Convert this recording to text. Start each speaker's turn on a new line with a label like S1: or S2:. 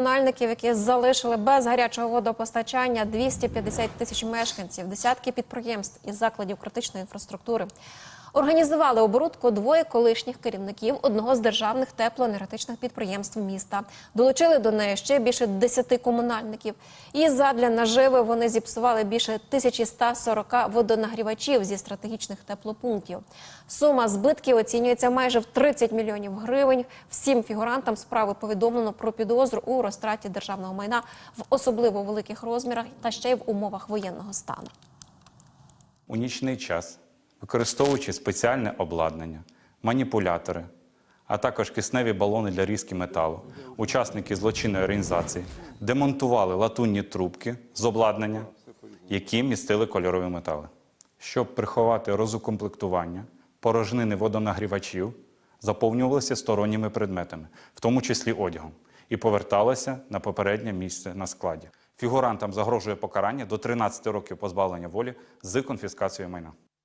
S1: Комунальників, які залишили без гарячого водопостачання 250 тисяч мешканців, десятки підприємств і закладів критичної інфраструктури. Організували оборудку двоє колишніх керівників одного з державних теплоенергетичних підприємств міста. Долучили до неї ще більше 10 комунальників. І задля наживи вони зіпсували більше 1140 водонагрівачів зі стратегічних теплопунктів. Сума збитків оцінюється майже в 30 мільйонів гривень. Всім фігурантам справи повідомлено про підозру у розтраті державного майна в особливо великих розмірах та ще й в умовах воєнного стану.
S2: у нічний час, використовуючи спеціальне обладнання, маніпулятори, а також кисневі балони для різки металу, учасники злочинної організації демонтували латунні трубки з обладнання, які містили кольорові метали. Щоб приховати розукомплектування, порожнини водонагрівачів заповнювалися сторонніми предметами, в тому числі одягом, і поверталися на попереднє місце на складі. Фігурантам загрожує покарання до 13 років позбавлення волі з конфіскацією майна.